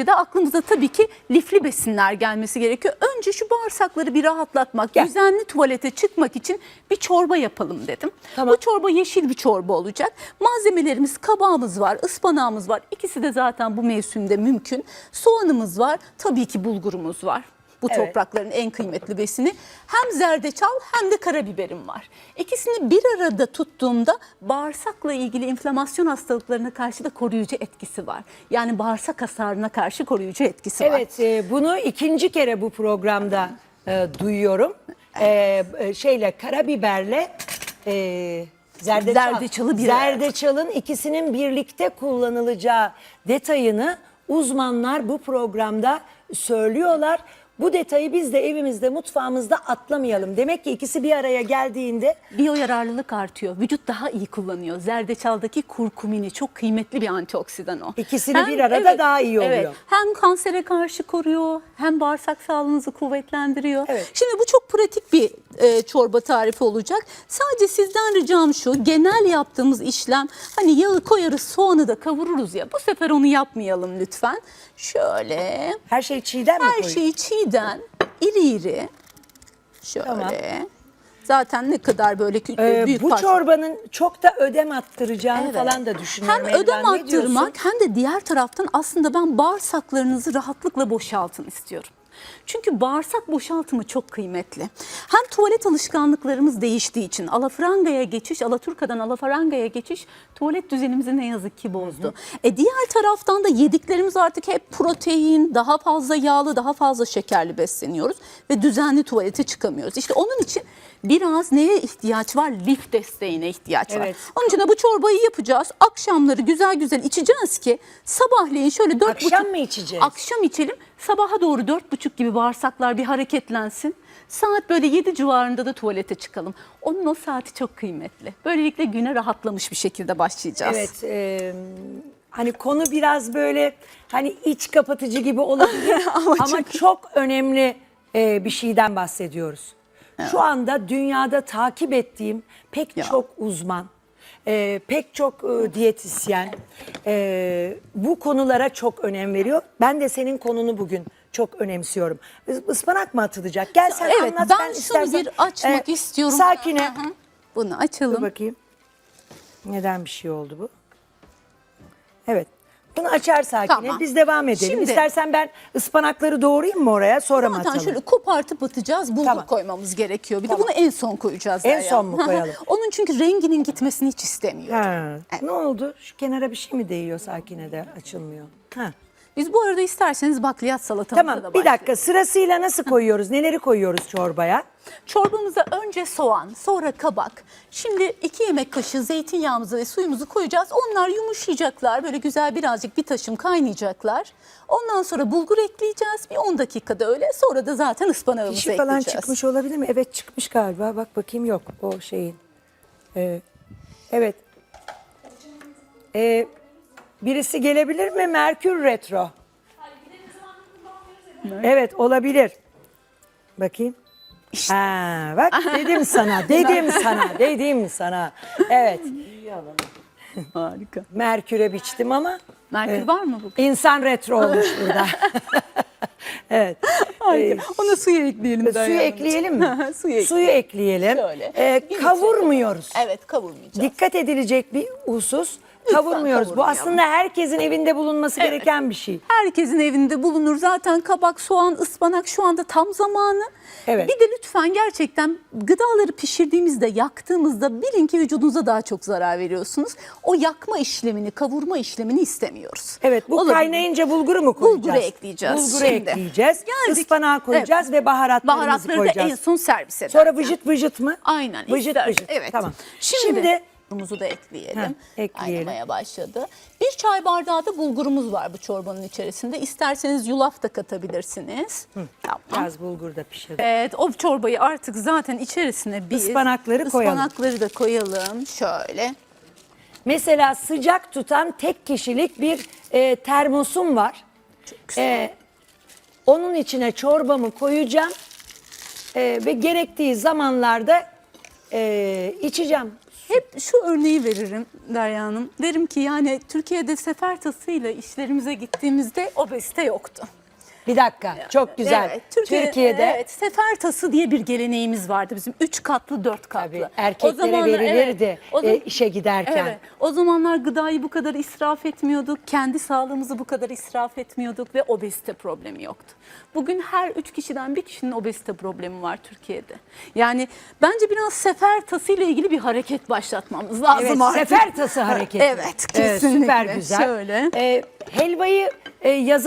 önce de aklımıza tabii ki lifli besinler gelmesi gerekiyor. Önce şu bağırsakları bir rahatlatmak, Gel. düzenli tuvalete çıkmak için bir çorba yapalım dedim. Tamam. Bu çorba yeşil bir çorba olacak. Malzemelerimiz kabağımız var, ıspanağımız var. İkisi de zaten bu mevsimde mümkün. Soğanımız var, tabii ki bulgurumuz var. Bu Evet. toprakların en kıymetli besini. Hem zerdeçal hem de karabiberim var. İkisini bir arada tuttuğumda bağırsakla ilgili inflamasyon hastalıklarına karşı da koruyucu etkisi var. Yani bağırsak hasarına karşı koruyucu etkisi var. Evet e, bunu ikinci kere bu programda e, duyuyorum. E, e, şeyle karabiberle e, zerdeçal. Zerdeçalı bir. Zerdeçalın ikisinin birlikte kullanılacağı detayını uzmanlar bu programda söylüyorlar. Bu detayı biz de evimizde mutfağımızda atlamayalım. Demek ki ikisi bir araya geldiğinde Biyoyararlılık artıyor. Vücut daha iyi kullanıyor. Zerdeçaldaki kurkumini çok kıymetli bir antioksidan o. İkisini bir arada daha iyi oluyor. Evet, hem kansere karşı koruyor hem bağırsak sağlığınızı kuvvetlendiriyor. Evet. Şimdi bu çok pratik bir e, çorba tarifi olacak. Sadece sizden ricam şu genel yaptığımız işlem hani yağı koyarız soğanı da kavururuz ya bu sefer onu yapmayalım lütfen. Şöyle her şey çiğden mi her koyuyor? şeyi çiğden iri iri şöyle. Tamam. Zaten ne kadar böyle Ee, büyük bu parça- çorbanın çok da ödem attıracağını Evet. falan da düşünüyorum. Hem ödem attırmak hem de diğer taraftan aslında ben bağırsaklarınızı rahatlıkla boşaltın istiyorum. Çünkü bağırsak boşaltımı çok kıymetli. Hem tuvalet alışkanlıklarımız değiştiği için alafrangaya geçiş, alaturkadan alafarangaya geçiş tuvalet düzenimizi ne yazık ki bozdu. E diğer taraftan da yediklerimiz artık hep protein, daha fazla yağlı, daha fazla şekerli besleniyoruz ve düzenli tuvalete çıkamıyoruz. İşte onun için biraz neye ihtiyaç var? Lif desteğine ihtiyaç var. Evet. Onun için de bu çorbayı yapacağız. Akşamları güzel güzel içeceğiz ki sabahleyin şöyle dört Akşam buçuk- mı içeceğiz? Akşam içelim. Sabaha doğru dört buçuk gibi bağırsaklar bir hareketlensin. Saat böyle yedi civarında da tuvalete çıkalım. Onun o saati çok kıymetli. Böylelikle güne rahatlamış bir şekilde başlayacağız. Evet. e, hani konu biraz böyle hani iç kapatıcı gibi olabilir ama, Ama çok, önemli e, bir şeyden bahsediyoruz. Şu anda dünyada takip ettiğim pek Ya. çok uzman, e, pek çok e, diyetisyen e, bu konulara çok önem veriyor. Ben de senin konunu bugün çok önemsiyorum. Is- Ispanak mı atılacak? Gel sen Evet anlat. ben, şunu istersen, bir açmak e, istiyorum. Sakine. Hı hı. Bunu Dur açalım. bakayım. Neden bir şey oldu bu? Evet. Bunu açar Sakine. Tamam. Biz devam edelim. Şimdi- İstersen ben ıspanakları doğrayayım mı oraya sonra mı Zaten atalım? şöyle kopartıp atacağız. Bulgur Tamam. koymamız gerekiyor. Bir de bunu en son koyacağız. En Derya. son mu koyalım? Onun çünkü renginin gitmesini hiç istemiyorum. Ha. Evet. Ne oldu? Şu kenara bir şey mi değiyor Sakine de açılmıyor. Ha. Biz bu arada isterseniz bakliyat salatamıza da Tamam bir dakika sırasıyla nasıl koyuyoruz? Neleri koyuyoruz çorbaya? Çorbamıza önce soğan, sonra kabak. Şimdi iki yemek kaşığı zeytinyağımızı ve suyumuzu koyacağız. Onlar yumuşayacaklar. Böyle güzel birazcık bir taşım kaynayacaklar. Ondan sonra bulgur ekleyeceğiz. Bir 10 dakikada öyle. Sonra da zaten ıspanağımızı falan ekleyeceğiz. çıkmış olabilir mi? Evet çıkmış galiba. Bak bakayım yok o şeyin. Ee, evet. Ee, birisi gelebilir mi? Merkür Retro. Evet olabilir. Bakayım. Ha, bak dedim sana, dedim sana, dedim sana. Evet, Harika. Merkür'e biçtim ama Merkür var mı bu? insan retro olmuş burada. evet. Harika. Ona suyu ekleyelim. Suyu Derya Hanımcığım. ekleyelim mi? suyu ekleyelim. Suyu ekleyelim. Şöyle. Ee, Bir kavurmuyoruz. Evet kavurmayacağız. Dikkat edilecek bir husus. Kavurmuyoruz. Bu aslında herkesin evinde bulunması gereken bir şey. Herkesin evinde bulunur. Zaten kabak, soğan, ıspanak şu anda tam zamanı. Evet. Bir de lütfen gerçekten gıdaları pişirdiğimizde, yaktığımızda bilin ki vücudunuza daha çok zarar veriyorsunuz. O yakma işlemini, kavurma işlemini istemiyoruz. Evet bu Olabilir. kaynayınca bulguru mu koyacağız? Bulguru ekleyeceğiz Bulguru şimdi. ekleyeceğiz. Geldik. Ispanağı koyacağız Evet. ve baharatlarımızı Baharatları koyacağız. da en son servis ederken. Sonra vıcıt vıcıt mı? Aynen. Vıcıt ister- vıcıt. Evet. Tamam. Şimdi, Şimdi bulgurumuzu da ekleyelim. Ha, ekleyelim. Kaynamaya başladı. Bir çay bardağı da bulgurumuz var bu çorbanın içerisinde. İsterseniz yulaf da katabilirsiniz. Tamam. biraz bulgur da pişirdik. Evet o çorbayı artık zaten içerisine biz Ispanakları koyalım. ıspanakları da koyalım şöyle. Mesela sıcak tutan tek kişilik bir e, termosum var. E, onun içine çorbamı koyacağım E, ve gerektiği zamanlarda e, içeceğim. Hep şu örneği veririm Derya Hanım. Derim ki yani Türkiye'de sefer tasıyla işlerimize gittiğimizde obezite yoktu. Bir dakika çok güzel. Evet, Türkiye- Türkiye'de evet, sefer tası diye bir geleneğimiz vardı bizim. Üç katlı, dört katlı. Tabii, erkeklere verilirdi, e, işe giderken. Evet, o zamanlar gıdayı bu kadar israf etmiyorduk. Kendi sağlığımızı bu kadar israf etmiyorduk ve obezite problemi yoktu. Bugün her üç kişiden bir kişinin obezite problemi var Türkiye'de. Yani bence biraz sefer tası ile ilgili bir hareket başlatmamız lazım Evet, artık. sefer tası hareketi. Evet, kesinlikle. süper güzel. Şöyle. E, helvayı e, yazalım.